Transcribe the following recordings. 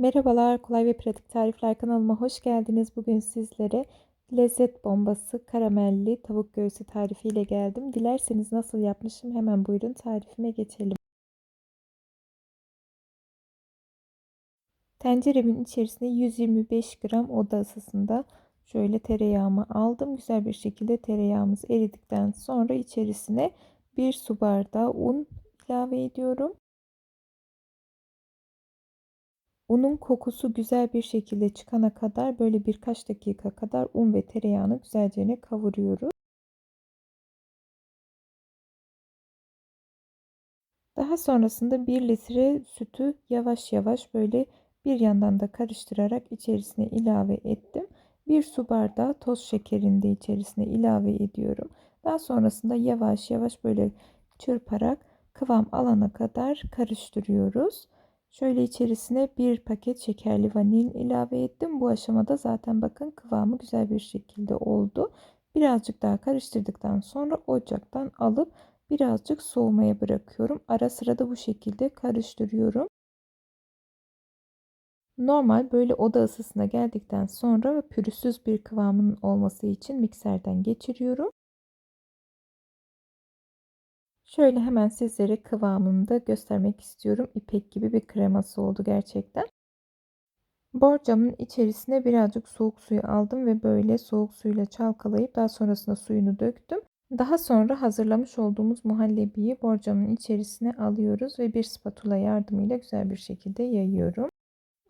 Merhabalar, kolay ve pratik tarifler kanalıma hoş geldiniz. Bugün sizlere lezzet bombası karamelli tavuk göğsü tarifiyle geldim. Dilerseniz nasıl yapmışım hemen buyurun tarifime geçelim. Tenceremin içerisine 125 gram oda ısısında şöyle tereyağımı aldım. Güzel bir şekilde tereyağımız eridikten sonra içerisine 1 su bardağı un ilave ediyorum. Unun kokusu güzel bir şekilde çıkana kadar böyle birkaç dakika kadar un ve tereyağını güzelce kavuruyoruz. Daha sonrasında 1 litre sütü yavaş yavaş böyle bir yandan da karıştırarak içerisine ilave ettim. 1 su bardağı toz şekerini de içerisine ilave ediyorum. Daha sonrasında yavaş yavaş böyle çırparak kıvam alana kadar karıştırıyoruz. Şöyle içerisine bir paket şekerli vanil ilave ettim. Bu aşamada zaten bakın kıvamı güzel bir şekilde oldu. Birazcık daha karıştırdıktan sonra ocaktan alıp birazcık soğumaya bırakıyorum. Ara sıra da bu şekilde karıştırıyorum. Normal böyle oda ısısına geldikten sonra pürüzsüz bir kıvamın olması için mikserden geçiriyorum. Şöyle hemen sizlere kıvamını da göstermek istiyorum. İpek gibi bir kreması oldu gerçekten. Borcamın içerisine birazcık soğuk suyu aldım ve böyle soğuk suyla çalkalayıp daha sonrasında suyunu döktüm. Daha sonra hazırlamış olduğumuz muhallebiyi borcamın içerisine alıyoruz ve bir spatula yardımıyla güzel bir şekilde yayıyorum.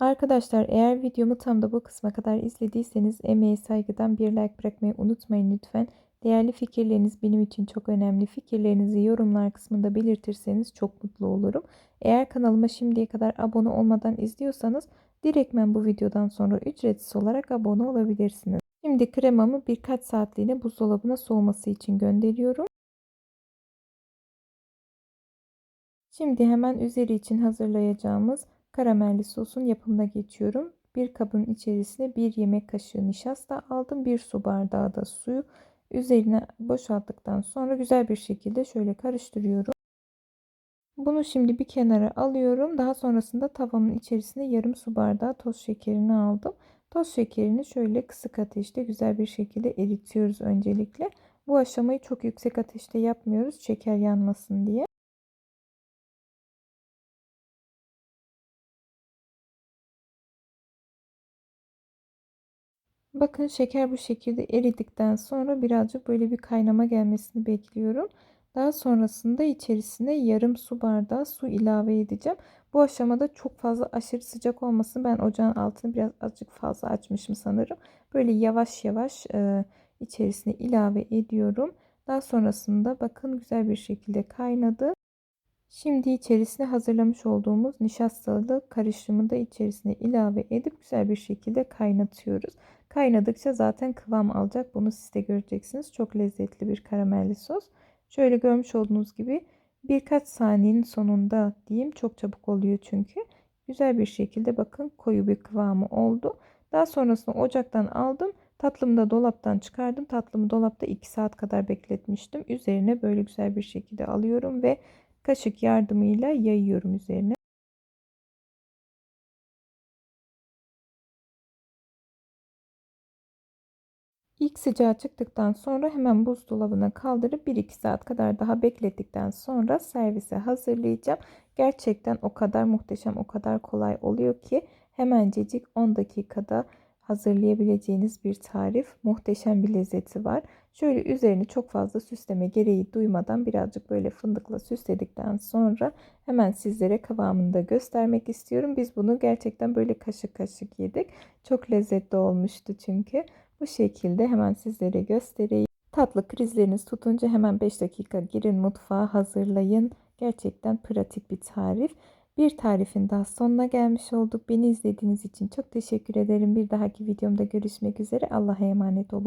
Arkadaşlar eğer videomu tam da bu kısma kadar izlediyseniz emeğe saygıdan bir like bırakmayı unutmayın lütfen. Değerli fikirleriniz benim için çok önemli. Fikirlerinizi yorumlar kısmında belirtirseniz çok mutlu olurum. Eğer kanalıma şimdiye kadar abone olmadan izliyorsanız direktmen bu videodan sonra ücretsiz olarak abone olabilirsiniz. Şimdi kremamı birkaç saatliğine buzdolabına soğuması için gönderiyorum. Şimdi hemen üzeri için hazırlayacağımız karamelli sosun yapımına geçiyorum. Bir kabın içerisine bir yemek kaşığı nişasta aldım. Bir su bardağı da suyu üzerine boşalttıktan sonra güzel bir şekilde şöyle karıştırıyorum. Bunu şimdi bir kenara alıyorum. Daha sonrasında tavamın içerisine yarım su bardağı toz şekerini aldım. Toz şekerini şöyle kısık ateşte güzel bir şekilde eritiyoruz öncelikle. Bu aşamayı çok yüksek ateşte yapmıyoruz şeker yanmasın diye. Bakın şeker bu şekilde eridikten sonra birazcık böyle bir kaynama gelmesini bekliyorum. Daha sonrasında içerisine yarım su bardağı su ilave edeceğim. Bu aşamada çok fazla aşırı sıcak olmasın. Ben ocağın altını biraz azıcık fazla açmışım sanırım. Böyle yavaş yavaş e, içerisine ilave ediyorum. Daha sonrasında bakın güzel bir şekilde kaynadı. Şimdi içerisine hazırlamış olduğumuz nişastalı karışımı da içerisine ilave edip güzel bir şekilde kaynatıyoruz. Kaynadıkça zaten kıvam alacak. Bunu siz de göreceksiniz. Çok lezzetli bir karamelli sos. Şöyle görmüş olduğunuz gibi birkaç saniyenin sonunda diyeyim. Çok çabuk oluyor çünkü. Güzel bir şekilde bakın koyu bir kıvamı oldu. Daha sonrasında ocaktan aldım. Tatlımı da dolaptan çıkardım. Tatlımı dolapta 2 saat kadar bekletmiştim. Üzerine böyle güzel bir şekilde alıyorum ve kaşık yardımıyla yayıyorum üzerine. İlk sıcağı çıktıktan sonra hemen buzdolabına kaldırıp 1-2 saat kadar daha beklettikten sonra servise hazırlayacağım. Gerçekten o kadar muhteşem, o kadar kolay oluyor ki hemencecik 10 dakikada hazırlayabileceğiniz bir tarif. Muhteşem bir lezzeti var. Şöyle üzerini çok fazla süsleme gereği duymadan birazcık böyle fındıkla süsledikten sonra hemen sizlere kıvamını da göstermek istiyorum. Biz bunu gerçekten böyle kaşık kaşık yedik. Çok lezzetli olmuştu çünkü. Bu şekilde hemen sizlere göstereyim. Tatlı krizleriniz tutunca hemen 5 dakika girin mutfağa hazırlayın. Gerçekten pratik bir tarif. Bir tarifin daha sonuna gelmiş olduk. Beni izlediğiniz için çok teşekkür ederim. Bir dahaki videomda görüşmek üzere. Allah'a emanet olun.